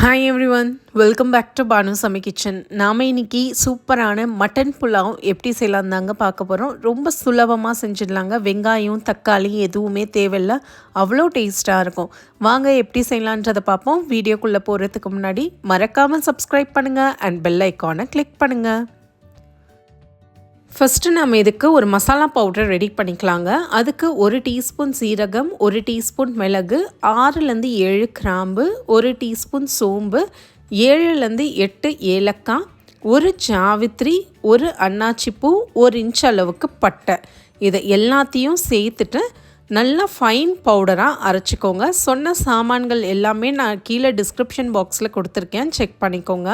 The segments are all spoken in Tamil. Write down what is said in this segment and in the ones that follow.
Hi everyone welcome back to Banu Sami kitchen நாம் இன்னைக்கு சூப்பரான மட்டன் புலாவ் எப்படி செய்யலாம் தாங்க பார்க்க போகிறோம் ரொம்ப சுலபமாக செஞ்சிடலாங்க. வெங்காயம் தக்காளி எதுவுமே தேவையில்லை. அவ்வளோ டேஸ்ட்டாக இருக்கும். வாங்க எப்படி செய்யலான்றதை பார்ப்போம். வீடியோக்குள்ளே போகிறதுக்கு முன்னாடி மறக்காமல் சப்ஸ்கிரைப் பண்ணுங்கள் அண்ட் பெல் ஐக்கானை கிளிக் பண்ணுங்கள் ஃபஸ்ட்டு நம்ம இதுக்கு ஒரு மசாலா பவுடர் ரெடி பண்ணிக்கலாங்க. அதுக்கு ஒரு டீஸ்பூன் சீரகம் ஒரு டீஸ்பூன் மிளகு ஆறுலேருந்து ஏழு கிராம்பு ஒரு டீஸ்பூன் சோம்பு ஏழுலேருந்து எட்டு ஏலக்காய் ஒரு ஜாவித்ரி ஒரு அன்னாச்சிப்பூ ஒரு இன்ச் அளவுக்கு பட்டை. இதை எல்லாத்தையும் சேர்த்துட்டு நல்லா ஃபைன் பவுடராக அரைச்சிக்கோங்க. சொன்ன சாமான்கள் எல்லாமே நான் கீழே டிஸ்கிரிப்ஷன் பாக்ஸில் கொடுத்துருக்கேன். செக் பண்ணிக்கோங்க.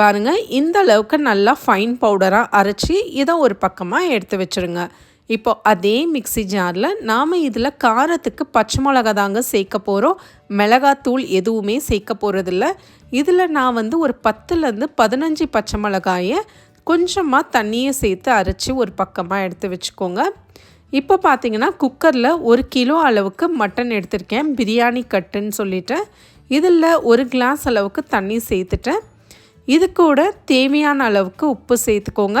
பாருங்கள் இந்த அளவுக்கு நல்லா ஃபைன் பவுடராக அரைச்சி இதை ஒரு பக்கமாக எடுத்து வச்சுருங்க. இப்போ அதே மிக்சி ஜாரில் நாம் இதில் காரத்துக்கு பச்சை மிளகா தாங்க சேர்க்க போகிறோம் மிளகாத்தூள் எதுவுமே சேர்க்க போகிறதில்ல இதில் நான் வந்து ஒரு பத்துலேருந்து பதினஞ்சு பச்சை மிளகாயை கொஞ்சமாக தண்ணியை சேர்த்து அரைச்சி ஒரு பக்கமாக எடுத்து வச்சுக்கோங்க. இப்போ பார்த்தீங்கன்னா குக்கரில் ஒரு கிலோ அளவுக்கு மட்டன் எடுத்திருக்கேன். பிரியாணி கட்டுன்னு சொல்லிவிட்டு இதில் ஒரு கிளாஸ் அளவுக்கு தண்ணி சேர்த்துட்டேன். இது கூட தேவையான அளவுக்கு உப்பு சேர்த்துக்கோங்க.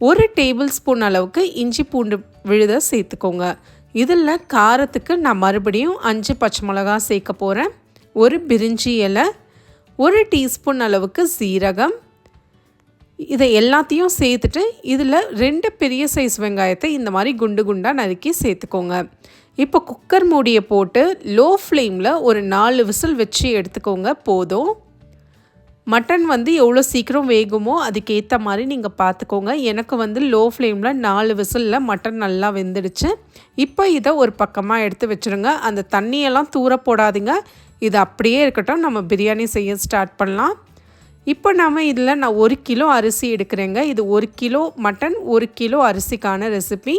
ஒரு டேபிள் ஸ்பூன் அளவுக்கு இஞ்சி பூண்டு விழுத சேர்த்துக்கோங்க. இதில் காரத்துக்கு நான் மறுபடியும் அஞ்சு பச்சை மிளகா சேர்க்க போகிறேன் ஒரு பிரிஞ்சி இலை ஒரு டீஸ்பூன் அளவுக்கு சீரகம். இதை எல்லாத்தையும் சேர்த்துட்டு இதில் ரெண்டு பெரிய சைஸ் வெங்காயத்தை இந்த மாதிரி குண்டு குண்டாக நறுக்கி சேர்த்துக்கோங்க. இப்போ குக்கர் மூடியை போட்டு லோ ஃப்ளேமில் ஒரு நாலு விசில் வச்சு எடுத்துக்கோங்க போதும். மட்டன் வந்து எவ்வளோ சீக்கிரம் வேகுமோ அதுக்கேற்ற மாதிரி நீங்கள் பார்த்துக்கோங்க எனக்கு வந்து லோ ஃப்ளேமில் நாலு விசிலில் மட்டன் நல்லா வெந்துடுச்சு. இப்போ இதை ஒரு பக்கமாக எடுத்து வச்சுருங்க. அந்த தண்ணியெல்லாம் தூர போடாதீங்க. இது அப்படியே இருக்கட்டும். நம்ம பிரியாணி செய்ய ஸ்டார்ட் பண்ணலாம். இப்போ நம்ம இதில் நான் ஒரு கிலோ அரிசி எடுக்கிறேங்க. இது ஒரு கிலோ மட்டன் ஒரு கிலோ அரிசிக்கான ரெசிபி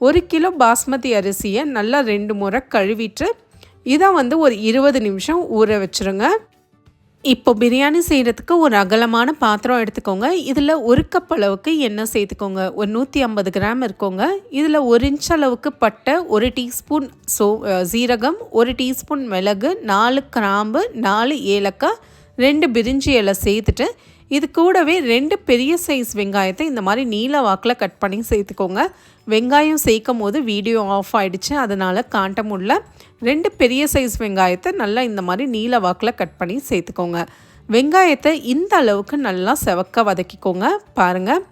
ஒரு கிலோ பாஸ்மதி அரிசியை நல்லா ரெண்டு முறை கழுவிட்டு இதை வந்து ஒரு இருபது நிமிஷம் ஊற வச்சுருங்க. இப்போ பிரியாணி செய்கிறதுக்கு ஒரு அகலமான பாத்திரம் எடுத்துக்கோங்க. இதில் ஒரு கப் அளவுக்கு எண்ணெய் சேர்த்துக்கோங்க. ஒரு நூற்றி ஐம்பது கிராம் இருக்கோங்க. இதில் ஒரு இன்ச் அளவுக்கு பட்டை ஒரு டீஸ்பூன் சோ சீரகம் ஒரு டீஸ்பூன் மிளகு நாலு கிராம்பு நாலு ஏலக்காய் ரெண்டு பிரிஞ்சி இலை சேர்த்துட்டு இது கூடவே ரெண்டு பெரிய சைஸ் வெங்காயத்தை இந்த மாதிரி நீல வாக்கில் கட் பண்ணி சேர்த்துக்கோங்க. வெங்காயம் சேர்க்கும் போது வீடியோ ஆஃப் ஆகிடுச்சு அதனால் காட்ட முடியல ரெண்டு பெரிய சைஸ் வெங்காயத்தை நல்லா இந்த மாதிரி நீல வாக்கில் கட் பண்ணி சேர்த்துக்கோங்க. வெங்காயத்தை இந்த அளவுக்கு நல்லா செவக்க வதக்கிக்கோங்க. பாருங்கள்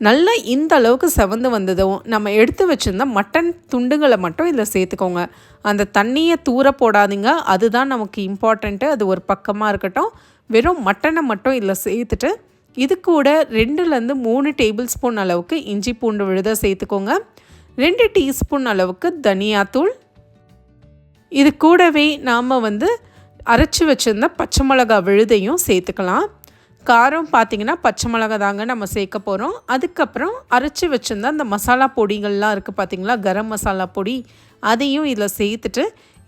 நல்லா இந்த அளவுக்கு செவந்து வந்ததும் நம்ம எடுத்து வச்சுருந்த மட்டன் துண்டுகளை மட்டும் இதில் சேர்த்துக்கோங்க. அந்த தண்ணியை தூர போடாதீங்க. அதுதான் நமக்கு இம்பார்ட்டண்ட்டு அது ஒரு பக்கமாக இருக்கட்டும். வெறும் மட்டனை மட்டும் இதில் சேர்த்துட்டு இது கூட ரெண்டுலேருந்து மூணு டேபிள் ஸ்பூன் அளவுக்கு இஞ்சி பூண்டு விழுதாக சேர்த்துக்கோங்க. ரெண்டு டீஸ்பூன் அளவுக்கு தனியாத்தூள் இது கூடவே நாம் வந்து அரைச்சி வச்சுருந்த பச்சை மிளகா விழுதையும் சேர்த்துக்கலாம். காரம் பார்த்திங்கன்னா பச்சை மிளகா தாங்க நம்ம சேர்க்க போகிறோம் அதுக்கப்புறம் அரைச்சி வச்சுருந்த அந்த மசாலா பொடிகள்லாம் இருக்குது பார்த்திங்களா? கரம் மசாலா பொடி அதையும் இதில் சேர்த்துட்டு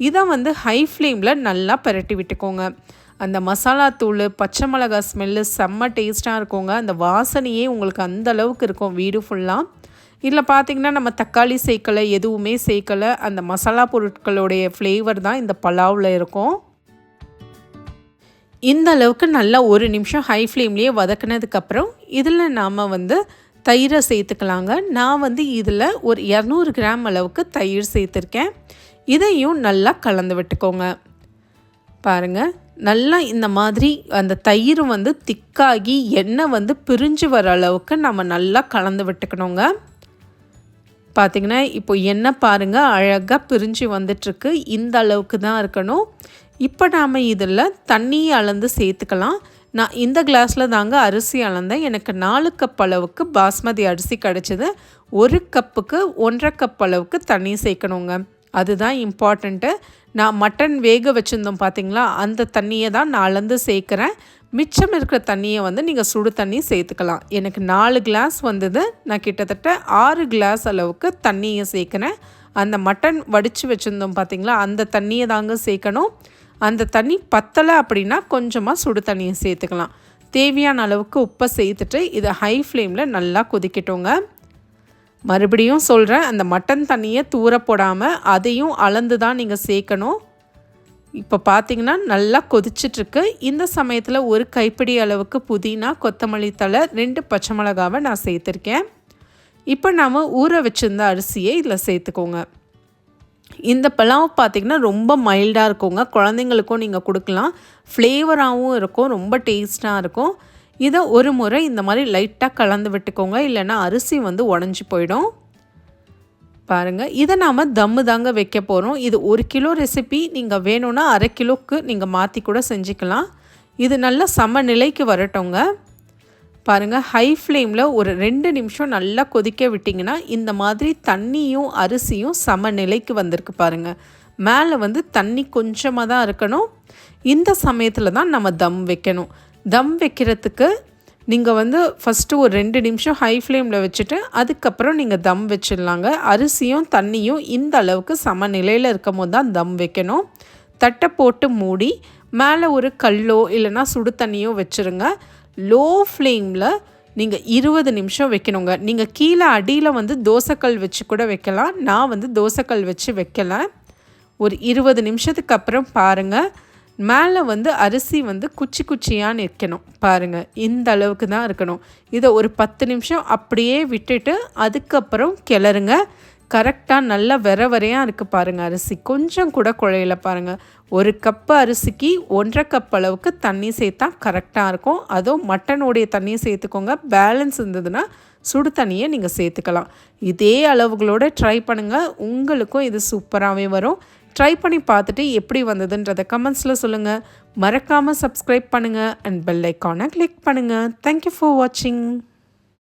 இதை வந்து ஹை ஃப்ளேமில் நல்லா பரட்டி விட்டுக்கோங்க. அந்த மசாலா தூள் பச்சை மிளகா ஸ்மெல்லு செம்ம டேஸ்ட்டாக இருக்குங்க. அந்த வாசனையே உங்களுக்கு அந்த அளவுக்கு இருக்கும் வீடு ஃபுல்லாக இதில் பார்த்திங்கன்னா நம்ம தக்காளி சேர்க்கலை எதுவுமே சேர்க்கலை. அந்த மசாலா பொருட்களுடைய ஃப்ளேவர் தான் இந்த பலாவில் இருக்கும். இந்த அளவுக்கு நல்லா ஒரு நிமிஷம் ஹை ஃப்ளேம்லேயே வதக்கினதுக்கப்புறம் இதில் நாம் வந்து தயிரை சேர்த்துக்கலாங்க. நான் வந்து இதில் ஒரு இரநூறு கிராம் அளவுக்கு தயிர் சேர்த்துருக்கேன். இதையும் நல்லா கலந்து விட்டுக்கோங்க. பாருங்கள் நல்லா இந்த மாதிரி அந்த தயிர் வந்து திக்காகி எண்ணெய் வந்து பிரிஞ்சு வர அளவுக்கு நம்ம நல்லா கலந்து விட்டுக்கணுங்க. பார்த்திங்கன்னா இப்போ எண்ணெய் பாருங்கள் அழகாக பிரிஞ்சு வந்துட்டுருக்கு. இந்த அளவுக்கு தான் இருக்கணும். இப்போ நாம் இதில் தண்ணியை அளந்து சேர்த்துக்கலாம். நான் இந்த கிளாஸில் தாங்க அரிசி அளந்தேன். எனக்கு நாலு கப் அளவுக்கு பாஸ்மதி அரிசி கிடச்சிது. ஒரு கப்புக்கு ஒன்றரை கப் அளவுக்கு தண்ணி சேர்க்கணுங்க. அதுதான் இம்பார்ட்டண்ட்டு நான் மட்டன் வேக வச்சுருந்தோம் பார்த்தீங்களா அந்த தண்ணியை தான் நான் அளந்து சேர்க்குறேன். மிச்சம் இருக்கிற தண்ணியை வந்து நீங்கள் சுடு தண்ணி சேர்த்துக்கலாம். எனக்கு நாலு கிளாஸ் வந்தது. நான் கிட்டத்தட்ட ஆறு கிளாஸ் அளவுக்கு தண்ணியை சேர்க்குறேன். அந்த மட்டன் வடித்து வச்சுருந்தோம் பார்த்தீங்களா அந்த தண்ணியை தாங்க சேர்க்கணும். அந்த தண்ணி பத்தலை அப்படின்னா கொஞ்சமாக சுடு தண்ணியை சேர்த்துக்கலாம். தேவையான அளவுக்கு உப்பை சேர்த்துட்டு இதை ஹை ஃப்ளேமில் நல்லா கொதிக்கட்டோங்க. மறுபடியும் சொல்கிறேன் அந்த மட்டன் தண்ணியை தூர போடாமல் அதையும் அளந்து தான் நீங்கள் சேர்க்கணும் இப்போ பார்த்தீங்கன்னா நல்லா கொதிச்சிட்ருக்கு. இந்த சமயத்தில் ஒரு கைப்பிடி அளவுக்கு புதினா கொத்தமல்லி தழை ரெண்டு பச்சை மிளகாவை நான் சேர்த்துருக்கேன். இப்போ நாம் ஊற வச்சுருந்த அரிசியை இதில் சேர்த்துக்கோங்க. இந்த பலாவ் பார்த்திங்கன்னா ரொம்ப மைல்டாக இருக்குங்க. குழந்தைங்களுக்கும் நீங்கள் கொடுக்கலாம். ஃப்ளேவராகவும் இருக்கும் ரொம்ப டேஸ்ட்டாக இருக்கும். இதை ஒரு முறை இந்த மாதிரி லைட்டாக கலந்து விட்டுக்கோங்க. இல்லைன்னா அரிசி வந்து உடஞ்சி போயிடும். பாருங்கள் இதை நாம் தம்மு தாங்க வைக்க போகிறோம் இது ஒரு கிலோ ரெசிபி நீங்கள் வேணும்னா அரை கிலோக்கு நீங்கள் மாற்றி கூட செஞ்சுக்கலாம். இது நல்லா சமநிலைக்கு வரட்டுங்க. பாருங்கள் ஹை ஃப்ளேமில் ஒரு ரெண்டு நிமிஷம் நல்லா கொதிக்க விட்டிங்கன்னா இந்த மாதிரி தண்ணியும் அரிசியும் சமநிலைக்கு வந்திருக்கு பாருங்கள் மேலே வந்து தண்ணி கொஞ்சமாக தான் இருக்கணும். இந்த சமயத்தில் தான் நம்ம தம் வைக்கணும். தம் வைக்கிறதுக்கு நீங்கள் வந்து ஃபஸ்ட்டு ஒரு ரெண்டு நிமிஷம் ஹை ஃப்ளேமில் வச்சுட்டு அதுக்கப்புறம் நீங்கள் தம் வச்சிடலாங்க. அரிசியும் தண்ணியும் இந்த அளவுக்கு சமநிலையில் இருக்கும் போது தான் தம் வைக்கணும். தட்டை போட்டு மூடி மேலே ஒரு கல்லோ இல்லைனா சுடு தண்ணியோ வச்சுருங்க. லோ ஃப்ளேமில் நீங்கள் இருபது நிமிஷம் வைக்கணுங்க. நீங்கள் கீழே அடியில் வந்து தோசைக்கல் வச்சு கூட வைக்கலாம். நான் வந்து தோசைக்கல் வச்சு வைக்கலை. ஒரு இருபது நிமிஷத்துக்கு அப்புறம் பாருங்கள் மேலே வந்து அரிசி வந்து குச்சி குச்சியாக நிற்கணும் பாருங்கள் இந்த அளவுக்கு தான் இருக்கணும். இதை ஒரு பத்து நிமிஷம் அப்படியே விட்டுட்டு அதுக்கப்புறம் கிளறுங்க. கரெக்டாக நல்லா வெற வரையாக இருக்குது பாருங்கள் அரிசி. கொஞ்சம் கூட குழையில பாருங்கள் ஒரு கப்பு அரிசிக்கு ஒன்றரை கப் அளவுக்கு தண்ணி சேர்த்தா கரெக்டாக இருக்கும். அதுவும் மட்டனுடைய தண்ணியை சேர்த்துக்கோங்க. பேலன்ஸ் இருந்ததுன்னா சுடு தண்ணியை நீங்கள் சேர்த்துக்கலாம். இதே அளவுகளோடு ட்ரை பண்ணுங்கள் உங்களுக்கும் இது சூப்பராகவே வரும். ட்ரை பண்ணி பார்த்துட்டு எப்படி வந்ததுன்றதை கமெண்ட்ஸில் சொல்லுங்கள் மறக்காமல் சப்ஸ்கிரைப் பண்ணுங்கள் அண்ட் பெல் ஐக்கானை கிளிக் பண்ணுங்கள் தேங்க்யூ ஃபார் வாட்சிங்